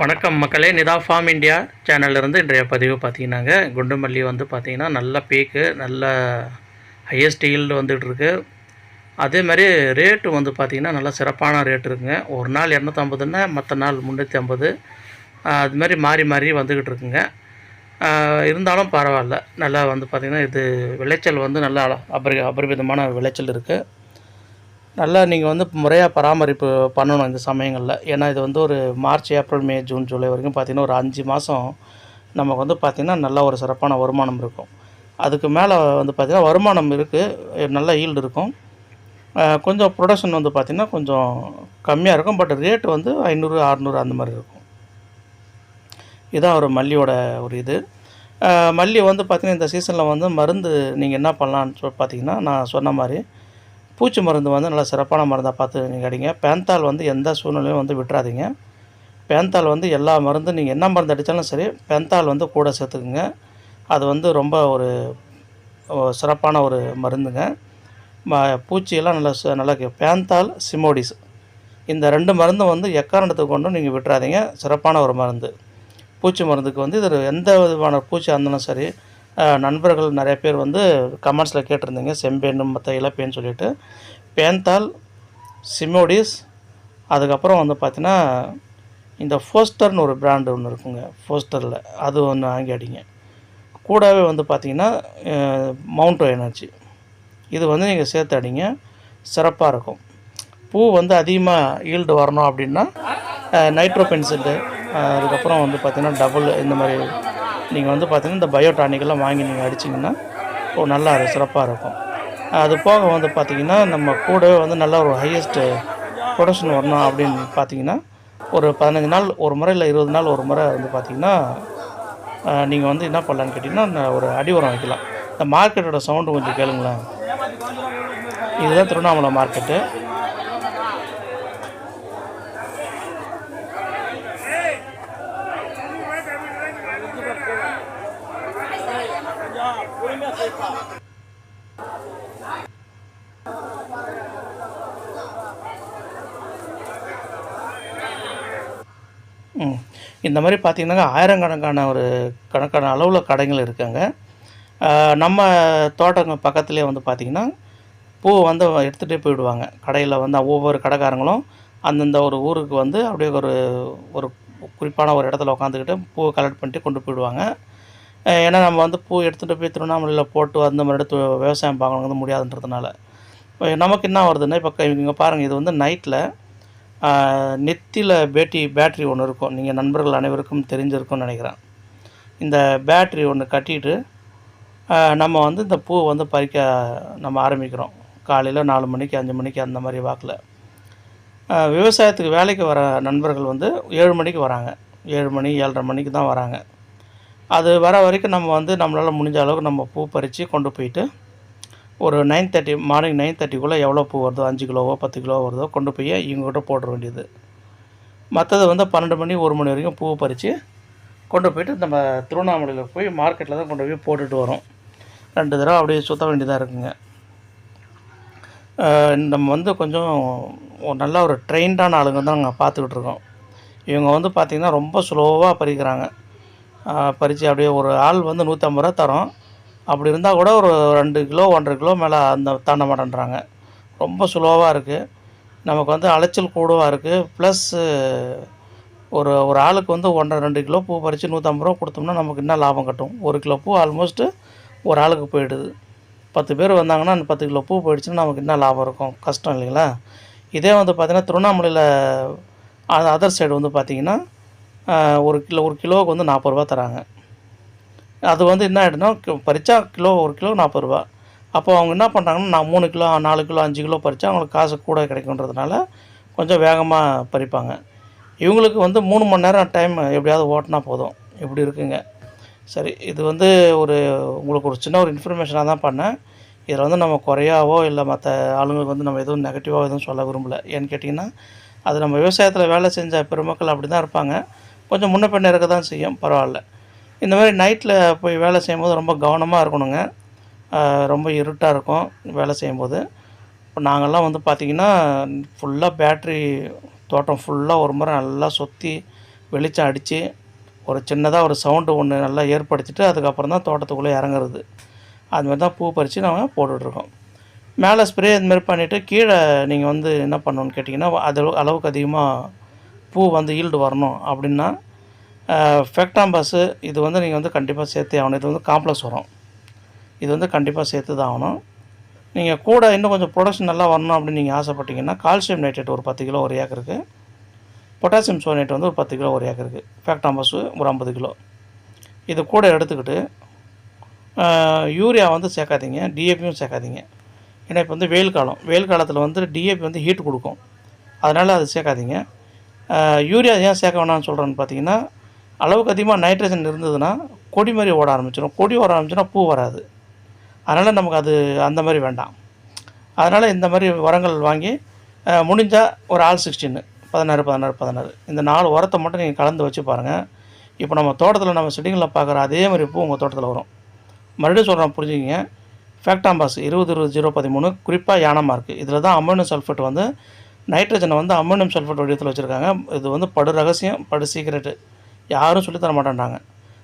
வணக்கம் மக்களே. Nita form India சேனல்லேருந்து இன்றைய பதிவு பார்த்தீங்கன்னாங்க. குண்டுமல்லி வந்து பார்த்திங்கன்னா நல்ல பீக்கு நல்ல ஹையஸ்ட் ஈல்டு வந்துகிட்ருக்கு. அதே மாதிரி ரேட்டு வந்து பார்த்திங்கன்னா நல்ல சிறப்பான ரேட் இருக்குங்க. ஒரு நாள் இரநூத்தம்பதுன்னா மற்ற நாள் முந்நூற்றி ஐம்பது அது மாதிரி மாறி மாறி வந்துக்கிட்டு இருக்குங்க இருந்தாலும் பரவாயில்ல. நல்லா வந்து பார்த்திங்கன்னா இது விளைச்சல் வந்து நல்லா அபரி அபரிமிதமான விளைச்சல் இருக்குது நல்லா நீங்கள் வந்து முறையாக பராமரிப்பு பண்ணணும் இந்த சமயங்களில். ஏன்னா இது வந்து ஒரு March April May June July வரைக்கும் பார்த்திங்கன்னா ஒரு அஞ்சு மாதம் நமக்கு வந்து பார்த்திங்கன்னா நல்ல ஒரு சிறப்பான வருமானம் இருக்கும். அதுக்கு மேலே வந்து பார்த்திங்கன்னா வருமானம் இருக்குது நல்ல ஈல்டு இருக்கும். கொஞ்சம் ப்ரொடக்ஷன் வந்து பார்த்திங்கன்னா கொஞ்சம் கம்மியாக இருக்கும். பட் ரேட் வந்து ஐநூறு அறநூறு அந்த மாதிரி இருக்கும். இதுதான் ஒரு மல்லியோட ஒரு இது. மல்லி வந்து பார்த்திங்கன்னா இந்த சீசனில் வந்து மருந்து நீங்கள் என்ன பண்ணலான்னு சொல்லி பார்த்தீங்கன்னா நான் சொன்ன மாதிரி பூச்சி மருந்து வந்து நல்லா சிறப்பான மருந்தாக பார்த்து நீங்கள் அடிங்க பேந்தால் வந்து எந்த சூழ்நிலையும் வந்து விட்டுறாதீங்க. பேந்தால் வந்து எல்லா மருந்தும் நீங்கள் என்ன மருந்து அடித்தாலும் சரி பேந்தால் வந்து கூட சேர்த்துக்குங்க. அது வந்து ரொம்ப ஒரு சிறப்பான ஒரு மருந்துங்க. ம பூச்சியெல்லாம் நல்லா ச- நல்லா பேந்தால் சிமோடிஸ். இந்த ரெண்டு மருந்தும் வந்து எக்காரணத்துக்கு கொண்டும் நீங்கள் விட்டுறாதீங்க. சிறப்பான ஒரு மருந்து. பூச்சி மருந்துக்கு வந்து இது எந்த விதமான பூச்சி இருந்தாலும் சரி நண்பர்கள் நிறைய பேர் வந்து கமெண்ட்ஸில் கேட்டிருந்தீங்க. செம்பேன்னு மற்ற இலப்பேன்னு சொல்லிட்டு. பேந்தால் சிமோடிஸ் அதுக்கப்புறம் வந்து பார்த்தீங்கன்னா இந்த ஃபோஸ்டர்னு ஒரு பிராண்டு ஒன்று இருக்குங்க. ஃபோஸ்டரில். அது ஒன்று வாங்கி அடிங்க கூடவே வந்து பார்த்திங்கன்னா மவுண்டோ எனர்ஜி இது வந்து நீங்கள் சேர்த்து அடிங்க சிறப்பாக இருக்கும். பூ வந்து அதிகமாக ஈல்டு வரணும் அப்படின்னா நைட்ரோ பென்சிலு அதுக்கப்புறம் வந்து பார்த்திங்கன்னா டபுள் இந்த மாதிரி நீங்கள் வந்து பார்த்திங்கன்னா இந்த பயோடானிக்கெல்லாம் வாங்கி நீங்கள் அடிச்சிங்கன்னா ஓ நல்லா சிறப்பாக இருக்கும். அது போக வந்து பார்த்திங்கன்னா நம்ம கூடவே வந்து நல்ல ஒரு ஹையஸ்ட்டு ப்ரொடக்ஷன் வரணும் அப்படின்னு பார்த்தீங்கன்னா ஒரு பதினஞ்சு நாள் ஒரு முறை இல்லை இருபது நாள் ஒரு முறை வந்து பார்த்திங்கன்னா நீங்கள் வந்து என்ன பண்ணலான்னு கேட்டிங்கன்னா ஒரு அடி உரம் வைக்கலாம். இந்த மார்க்கெட்டோட சவுண்டு கொஞ்சம் கேளுங்களேன். இதுதான் திருவண்ணாமலை மார்க்கெட்டு ம் இந்த மாதிரி பார்த்திங்கனாக்கா ஆயிரக்கணக்கான ஒரு கணக்கான அளவில் கடைகள் இருக்காங்க. நம்ம தோட்டங்க பக்கத்துலேயே வந்து பார்த்திங்கன்னா பூ வந்து எடுத்துகிட்டே போயிடுவாங்க. கடையில் வந்து ஒவ்வொரு கடைக்காரங்களும் அந்தந்த ஒரு ஊருக்கு வந்து அப்படியே ஒரு ஒரு குறிப்பான ஒரு இடத்துல உட்காந்துக்கிட்டு பூவை கலெக்ட் பண்ணிட்டு கொண்டு போயிடுவாங்க. ஏன்னா நம்ம வந்து பூ எடுத்துகிட்டு போய் திருவண்ணாமலையில் போட்டு அந்த மாதிரி எடுத்து விவசாயம் வந்து முடியாதுன்றதுனால. இப்போ நமக்கு என்ன வருதுன்னா இப்போ இங்கே பாருங்கள் இது வந்து நைட்டில் நெத்தியில் பேட்டி பேட்ரி ஒன்று இருக்கும். நீங்கள் நண்பர்கள் அனைவருக்கும் தெரிஞ்சிருக்கும்னு நினைக்கிறேன். இந்த பேட்ரி ஒன்று கட்டிட்டு நம்ம வந்து இந்த பூ வந்து பறிக்க நம்ம ஆரம்பிக்கிறோம். காலையில் நாலு மணிக்கு அஞ்சு மணிக்கு அந்த மாதிரி வாக்கில். விவசாயத்துக்கு வேலைக்கு வர நண்பர்கள் வந்து ஏழு மணிக்கு வராங்க. ஏழு மணி ஏழரை மணிக்கு தான் வராங்க. அது வர வரைக்கும் நம்ம வந்து நம்மளால் முடிஞ்ச அளவுக்கு நம்ம பூ பறித்து கொண்டு போயிட்டு ஒரு நைன் தேர்ட்டி மார்னிங் நைன் தேர்ட்டிக்குள்ளே எவ்வளோ பூ வருதோ அஞ்சு கிலோவோ பத்து கிலோ வருதோ கொண்டு போய் இவங்ககிட்ட போட வேண்டியது. மற்றது வந்து பன்னெண்டு மணி ஒரு மணி வரைக்கும் பூ பறித்து கொண்டு போயிட்டு நம்ம திருவண்ணாமலையில் போய் மார்க்கெட்டில் தான் கொண்டு போய் போட்டுட்டு வரோம். ரெண்டு தடவை அப்படியே சுற்ற வேண்டியதாக இருக்குங்க. நம்ம வந்து கொஞ்சம் நல்லா நல்ல ஒரு ட்ரெயின்டான ஆளுங்க தான் நாங்கள் பார்த்துக்கிட்டு இருக்கோம். இவங்க வந்து பார்த்திங்கன்னா ரொம்ப ஸ்லோவாக பறிக்கிறாங்க. பறித்து அப்படியே ஒரு ஆள் வந்து நூற்றம்பது ரூபா தரோம். அப்படி இருந்தால் கூட ஒரு ரெண்டு கிலோ ஒன்றரை கிலோ மேலே அந்த தாண்ட மாட்டேன்றாங்க. ரொம்ப ஸ்லோவாக இருக்குது நமக்கு வந்து அலைச்சல் கூடவாக இருக்குது ப்ளஸ்ஸு ஒரு ஒரு ஆளுக்கு வந்து ஒன்றரை ரெண்டு கிலோ பூ பறித்து நூற்றம்பது ரூபா கொடுத்தோம்னா நமக்கு என்ன லாபம் கட்டும்? ஒரு கிலோ பூ ஆல்மோஸ்ட்டு ஒரு ஆளுக்கு போயிடுது. பத்து பேர் வந்தாங்கன்னா அந்த பத்து கிலோ பூ போயிடுச்சுன்னா நமக்கு என்ன லாபம் இருக்கும்? கஷ்டம் இல்லைங்களா? இதே வந்து பார்த்திங்கன்னா திருவண்ணாமலையில் அதர் சைடு வந்து பார்த்திங்கன்னா ஒரு கிலோ ஒரு கிலோவுக்கு வந்து நாற்பது ரூபா தராங்க. அது வந்து என்ன ஆகிடுனா பறித்தா கிலோ ஒரு கிலோ நாற்பது ரூபா. அப்போ அவங்க என்ன பண்ணுறாங்கன்னா நான் மூணு கிலோ நாலு கிலோ அஞ்சு கிலோ பறித்தா அவங்களுக்கு காசு கூட கிடைக்குன்றதுனால கொஞ்சம் வேகமாக பறிப்பாங்க. இவங்களுக்கு வந்து மூணு மணி நேரம் டைம் எப்படியாவது ஓட்டினா போதும். இப்படி இருக்குங்க. சரி இது வந்து ஒரு உங்களுக்கு ஒரு சின்ன ஒரு இன்ஃபர்மேஷனாக தான் பண்ணேன். இதில் வந்து நம்ம குறையாவோ இல்லை மற்ற ஆளுங்களுக்கு வந்து நம்ம எதுவும் நெகட்டிவாக எதுவும் சொல்ல விரும்பலை. ஏன்னு கேட்டிங்கன்னா அது நம்ம விவசாயத்தில் வேலை செஞ்ச பெருமக்கள் அப்படி தான் இருப்பாங்க. கொஞ்சம் முன்ன பின்ன இருக்க தான் செய்யும் பரவாயில்ல. இந்த மாதிரி நைட்டில் போய் வேலை செய்யும்போது ரொம்ப கவனமாக இருக்கணுங்க. ரொம்ப இருட்டாக இருக்கும் வேலை செய்யும்போது. இப்போ நாங்கள்லாம் வந்து பார்த்திங்கன்னா ஃபுல்லாக பேட்ரி தோட்டம் ஃபுல்லாக ஒரு முறை நல்லா சுற்றி வெளிச்சம் அடித்து ஒரு சின்னதாக ஒரு சவுண்டு ஒன்று நல்லா ஏற்படுத்திட்டு அதுக்கப்புறம் தான் தோட்டத்துக்குள்ளே இறங்குறது. அதுமாதிரி தான் பூ பறித்து நாங்கள் போட்டுட்ருக்கோம் மேலே ஸ்ப்ரே இதுமாரி பண்ணிவிட்டு கீழே நீங்கள் வந்து என்ன பண்ணணுன்னு கேட்டிங்கன்னா அது அளவுக்கு அதிகமாக பூ வந்து ஈல்டு வரணும் அப்படின்னா ஃபெக்டாம்பஸு இது வந்து நீங்கள் வந்து கண்டிப்பாக சேர்த்தே ஆகணும். இது வந்து காம்ப்ளெக்ஸ் வரும் இது வந்து கண்டிப்பாக சேர்த்து தான் ஆகணும். நீங்கள் கூட இன்னும் கொஞ்சம் ப்ரொடக்ஷன் நல்லா வரணும் அப்படின்னு நீங்கள் ஆசைப்பட்டீங்கன்னா கால்சியம் நைட்ரேட் ஒரு பத்து கிலோ ஒரு ஏக்கருக்கு பொட்டாசியம் சோனேட் வந்து ஒரு பத்து கிலோ ஒரு ஏக்கருக்கு ஃபேக்டாம்பஸு ஒரு ஐம்பது கிலோ. இது கூட எடுத்துக்கிட்டு யூரியா வந்து சேர்க்காதீங்க டிஏபியும் சேர்க்காதீங்க. ஏன்னா இப்போ வந்து வெயில் காலம். வெயில் காலத்தில் வந்து டிஏபி வந்து ஹீட் கொடுக்கும். அதனால் அது சேர்க்காதீங்க. யூரியா ஏன் சேர்க்க வேணாம்னு சொல்கிறேன்னு பார்த்தீங்கன்னா அளவுக்கு அதிகமாக நைட்ரஜன் இருந்ததுன்னா கொடி மாதிரி ஓட ஆரம்பிச்சிடும் கொடி ஓட ஆரம்பிச்சுன்னா பூ வராது. அதனால் நமக்கு அது அந்த மாதிரி வேண்டாம். அதனால் இந்த மாதிரி உரங்கள் வாங்கி முடிஞ்சால் ஒரு ஆல் சிக்ஸ்டின்னு பதினாறு பதினாறு பதினாறு. இந்த நாலு உரத்தை மட்டும் நீங்கள் கலந்து வச்சு பாருங்கள் இப்போ நம்ம தோட்டத்தில் நம்ம செடிங்களில் பார்க்குற அதே மாதிரி பூ உங்கள் தோட்டத்தில் வரும். மறுபடியும் சொல்கிறேன் புரிஞ்சுக்கிங்க. ஃபேக்டாம்பாஸ் இருபது இருபது ஜீரோ பதிமூணு குறிப்பாக யானை மார்க் இதில் தான் அமோனியம் சல்ஃபேட் வந்து நைட்ரஜனை வந்து அம்மோனியம் சல்ஃபேட் வடிவத்தில் வச்சுருக்காங்க. இது வந்து படு ரகசியம் படு சீக்ரெட்டு. யாரும் சொல்லித் தர மாட்டேன்றாங்க.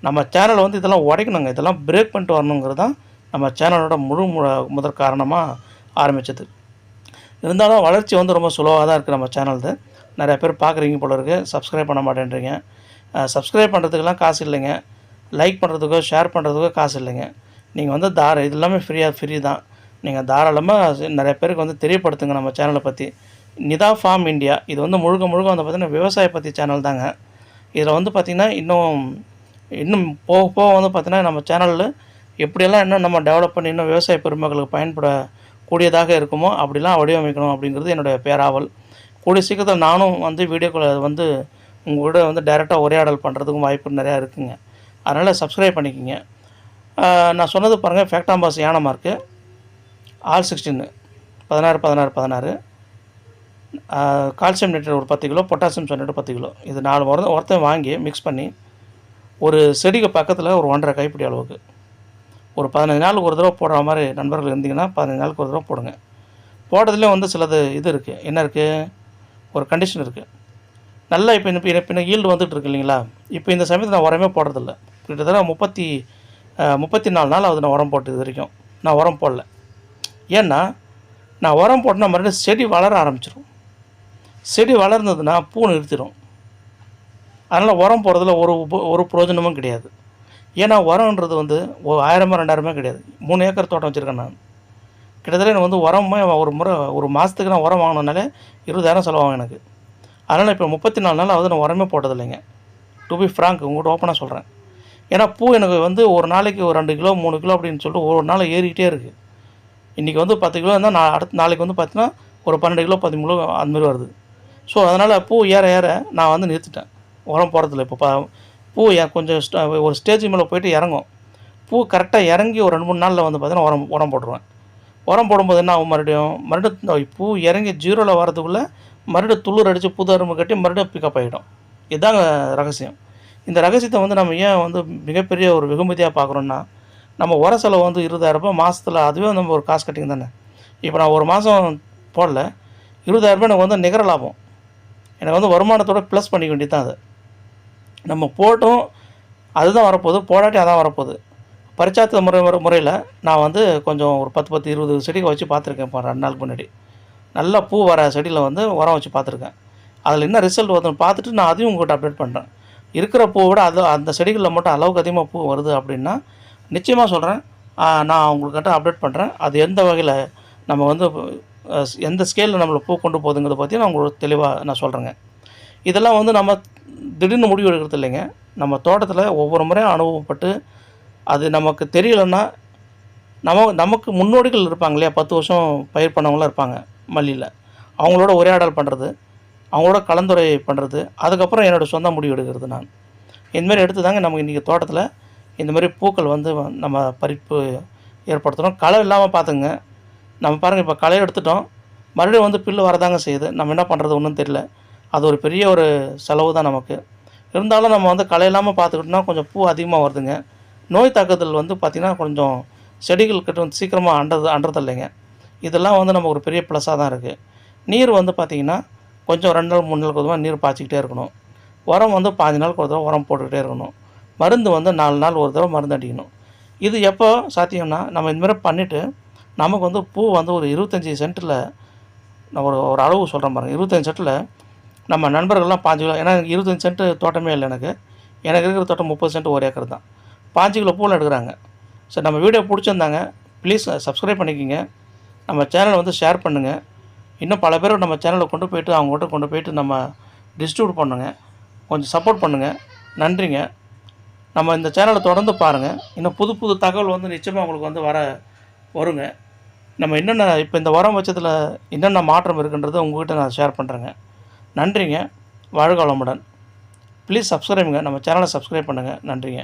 நம்ம சேனலை வந்து இதெல்லாம் உடைக்கணுங்க. இதெல்லாம் பிரேக் பண்ணிட்டு வரணுங்கிறது தான் நம்ம சேனலோட முழு மு- முதற் காரணமாக ஆரம்பிச்சது. இருந்தாலும் வளர்ச்சி வந்து ரொம்ப சுலோவாக தான் இருக்குது நம்ம சேனல்து நிறைய பேர் பார்க்குறீங்க போல இருக்குது சப்ஸ்கிரைப் பண்ண மாட்டேன்றீங்க. சப்ஸ்கிரைப் பண்ணுறதுக்கெல்லாம் காசு இல்லைங்க. லைக் பண்ணுறதுக்கோ ஷேர் பண்ணுறதுக்கோ காசு இல்லைங்க. நீங்கள் வந்து தார இது எல்லாமே ஃப்ரீயாக ஃப்ரீ தான். நீங்கள் தாராளமாக நிறைய பேருக்கு வந்து தெரியப்படுத்துங்க நம்ம சேனலை பற்றி நிதா ஃபார்ம் இந்தியா இது வந்து முழுக்க முழுக்க வந்து பார்த்திங்கன்னா விவசாய பற்றி சேனல் தாங்க. இதில் வந்து பார்த்திங்கன்னா இன்னும் இன்னும் போக போக வந்து பார்த்திங்கன்னா நம்ம சேனலில் எப்படியெல்லாம் இன்னும் நம்ம டெவலப் பண்ணி இன்னும் விவசாய பெருமக்களுக்கு பயன்படக்கூடியதாக இருக்குமோ அப்படிலாம் வடிவமைக்கணும் அப்படிங்கிறது என்னுடைய பேராவல். கூடிய சீக்கிரத்தில் நானும் வந்து வீடியோக்களை வந்து உங்களோட வந்து டைரெக்டாக உரையாடல் பண்ணுறதுக்கும் வாய்ப்பு நிறையா இருக்குங்க. அதனால் சப்ஸ்கிரைப் பண்ணிக்கோங்க. நான் சொன்னது பாருங்கள் ஃபேக்டாம்பாஸ் யானை மார்க்கு ஆல் சிக்ஸ்டீன் பதினாறு பதினாறு பதினாறு. கால்சியம் நைட்ரேட் ஒரு பத்து கிலோ பொட்டாசியம் சொன்னேட் பத்து கிலோ. இது நாலு மருந்து ஒருத்தன் வாங்கி மிக்ஸ் பண்ணி ஒரு செடிக்கு பக்கத்தில் ஒரு ஒன்றரை கைப்பிடி அளவுக்கு. ஒரு பதினஞ்சு நாளுக்கு ஒரு தடவை போடுற மாதிரி நண்பர்கள் இருந்தீங்கன்னா பதினஞ்சு நாளுக்கு ஒரு தடவை போடுங்க. போடுறதுலேயும் வந்து சிலது இது இருக்குது என்ன இருக்குது ஒரு கண்டிஷன் இருக்குது நல்லா இப்போ இந்த இப்போ ஈல்டு வந்துட்டு இருக்கு இல்லைங்களா? இப்போ இந்த சமயத்தில் நான் உரமே போடுறதில்ல. கிட்டத்தட்ட முப்பத்தி முப்பத்தி நாலு நாள் அது நான் உரம் போட்டு இது வரைக்கும். நான் உரம் போடல. ஏன்னா நான் உரம் போட்டேன்னா மறுபடியும் செடி வளர ஆரம்பிச்சிடும் செடி வளர்ந்ததுன்னா பூ நிறுத்திடும். அதனால் உரம் போடுறதுல ஒரு ஒரு பிரயோஜனமும் கிடையாது. ஏன்னா உரம்ன்றது வந்து ஆயிரமோ ரெண்டாயிரமோ கிடையாது. மூணு ஏக்கர் தோட்டம் வச்சுருக்கேன் நான். கிட்டத்தட்ட எனக்கு வந்து உரமே ஒரு முறை ஒரு மாதத்துக்கு நான் உரம் வாங்கினாலே இருபதாயிரம் செலவாகும் எனக்கு. அதனால் இப்போ முப்பத்தி நாலு நாள் ஆகுது நான் உரமே போட்டதில்லைங்க. டு பி ஃப்ராங்க் உங்கள்கிட்ட ஓப்பனாக சொல்கிறேன் ஏன்னா பூ எனக்கு வந்து ஒரு நாளைக்கு ஒரு ரெண்டு கிலோ மூணு கிலோ அப்படின்னு சொல்லிட்டு ஒரு நாள் ஏறிக்கிட்டே இருக்குது இன்றைக்கி வந்து பத்து கிலோ இருந்தால் நான் அடுத்த நாளைக்கு வந்து பார்த்தீங்கன்னா ஒரு பன்னெண்டு கிலோ பதிமூணு கிலோ அந்த மாதிரி வருது. ஸோ அதனால் பூ ஏற ஏற நான் வந்து நிறுத்திட்டேன். உரம் போடுறதில்ல இப்போ பூ கொஞ்சம் ஒரு ஸ்டேஜ் மேலே போயிட்டு இறங்கும். பூ கரெக்டாக இறங்கி ஒரு ரெண்டு மூணு நாளில் வந்து பார்த்தீங்கன்னா உரம் உரம் போட்டுருவேன். உரம் போடும்போது என்ன ஆகும்? மறுபடியும் மறுபடியும் இந்த பூ இறங்கி ஜீரோவில் வரதுக்குள்ளே மறுபடியும் துளிர் அடித்து புது அரும்பு கட்டி மறுபடியும் பிக்கப் ஆகிடும் இதுதாங்க ரகசியம். இந்த ரகசியத்தை வந்து நம்ம ஏன் வந்து மிகப்பெரிய ஒரு வெகுமதியாக பார்க்குறோன்னா நம்ம உர செலவு வந்து இருபதாயிரரூபா மாதத்தில் அதுவே நம்ம ஒரு காசு கட்டிங் தானே. இப்போ நான் ஒரு மாதம் போடல இருபதாயிரரூபா எனக்கு வந்து நிகர லாபம். எனக்கு வந்து வருமானத்தோட ப்ளஸ் பண்ணிக்க வேண்டியது தான் அது. நம்ம போட்டும் அதுதான் வரப்போகுது போடாட்டி அதான் வரப்போகுது. பரிச்சாத்த முறை முறை முறையில் நான் வந்து கொஞ்சம் ஒரு பத்து பத்து இருபது செடிகள் வச்சு பார்த்துருக்கேன் இப்போ ரெண்டு நாளுக்கு முன்னாடி. நல்லா பூ வர செடியில் வந்து உரம் வச்சு பார்த்துருக்கேன். அதில் என்ன ரிசல்ட் வருதுன்னு பார்த்துட்டு நான் அதையும் உங்கள்கிட்ட அப்டேட் பண்ணுறேன் இருக்கிற பூவை விட அது அந்த செடிகளில் மட்டும் அளவுக்கு அதிகமாக பூ வருது அப்படின்னா நிச்சயமாக சொல்கிறேன் நான் உங்கள்கிட்ட அப்டேட் பண்ணுறேன் அது எந்த வகையில் நம்ம வந்து எந்த ஸ்கேலில் நம்மளை பூ கொண்டு போகுதுங்கிறத பற்றி நான் உங்களுக்கு தெளிவாக நான் சொல்கிறேங்க இதெல்லாம் வந்து நம்ம திடீர்னு முடிவு எடுக்கிறது இல்லைங்க. நம்ம தோட்டத்தில் ஒவ்வொரு முறையும் அனுபவப்பட்டு அது நமக்கு தெரியலைன்னா நம்ம நமக்கு முன்னோடிகள் இருப்பாங்க இல்லையா? பத்து வருஷம் பயிர் பண்ணவங்களாம் இருப்பாங்க மல்லியில். அவங்களோட உரையாடல் பண்ணுறது அவங்களோட கலந்துரை பண்ணுறது அதுக்கப்புறம் என்னோடய சொந்த முடிவு எடுக்கிறது நான். இந்தமாரி எடுத்து தாங்க நமக்கு இன்றைக்கி தோட்டத்தில் இந்தமாரி பூக்கள் வந்து நம்ம பறிப்பு ஏற்படுத்துகிறோம் களை இல்லாமல் பார்த்துங்க நம்ம பாருங்கள் இப்போ களை எடுத்துட்டோம். மறுபடியும் வந்து பில்லு வரதாங்க செய்யுது. நம்ம என்ன பண்ணுறது ஒன்றும் தெரியல. அது ஒரு பெரிய ஒரு செலவு தான் நமக்கு. இருந்தாலும் நம்ம வந்து களை இல்லாமல் பார்த்துக்கிட்டோம்னா கொஞ்சம் பூ அதிகமாக வருதுங்க. நோய் தாக்குதல் வந்து பார்த்திங்கன்னா கொஞ்சம் செடிகள் கிட்ட வந்து சீக்கிரமாக அண்டது அண்டதில்லைங்க இதெல்லாம் வந்து நம்ம ஒரு பெரிய ப்ளஸ்ஸாக தான் இருக்குது நீர் வந்து பார்த்திங்கன்னா கொஞ்சம் ரெண்டு நாள் மூணு நாள் நீர் பாய்ச்சிக்கிட்டே இருக்கணும். உரம் வந்து பாஞ்சு நாளுக்கு ஒரு தடவை உரம் போட்டுக்கிட்டே இருக்கணும். மருந்து வந்து நாலு நாள் ஒரு தடவை மருந்து அடிக்கணும். இது எப்போ சாத்தியம்னா நம்ம இந்தமாதிரி பண்ணிவிட்டு நமக்கு வந்து பூ வந்து ஒரு இருபத்தஞ்சி சென்ட்டில் நான் ஒரு ஒரு அளவு சொல்கிறேன் பாருங்கள் இருபத்தஞ்சி சென்ட்டில் நம்ம நண்பர்கள்லாம் பாஞ்சு கிலோ ஏன்னா எனக்கு இருபத்தஞ்சி சென்ட்டு தோட்டமே இல்லை எனக்கு. எனக்கு இருக்கிற தோட்டம் முப்பது சென்ட் ஒரு ஏக்கர் தான். பாஞ்சு கிலோ பூவில் எடுக்கிறாங்க. சரி நம்ம வீடியோ பிடிச்சிருந்தாங்க ப்ளீஸ் சப்ஸ்கிரைப் பண்ணிக்கிங்க. நம்ம சேனலை வந்து ஷேர் பண்ணுங்கள் இன்னும் பல பேர் நம்ம சேனலை கொண்டு போயிட்டு அவங்ககிட்ட கொண்டு போயிட்டு நம்ம டிஸ்ட்ரிபியூட் பண்ணுங்க. கொஞ்சம் சப்போர்ட் பண்ணுங்கள் நன்றிங்க. நம்ம இந்த சேனலை தொடர்ந்து பாருங்கள் இன்னும் புது புது தகவல் வந்து நிச்சயமாக உங்களுக்கு வந்து வர வருங்க. நம்ம என்னென்ன இப்போ இந்த உரம் வச்சதில் என்னென்ன மாற்றம் இருக்குன்றதை உங்கள்கிட்ட நான் ஷேர் பண்ணுறேங்க நன்றிங்க. வாழ்க வளமுடன். ப்ளீஸ் சப்ஸ்கிரைபுங்க நம்ம சேனலை சப்ஸ்கிரைப் பண்ணுங்கள் நன்றிங்க.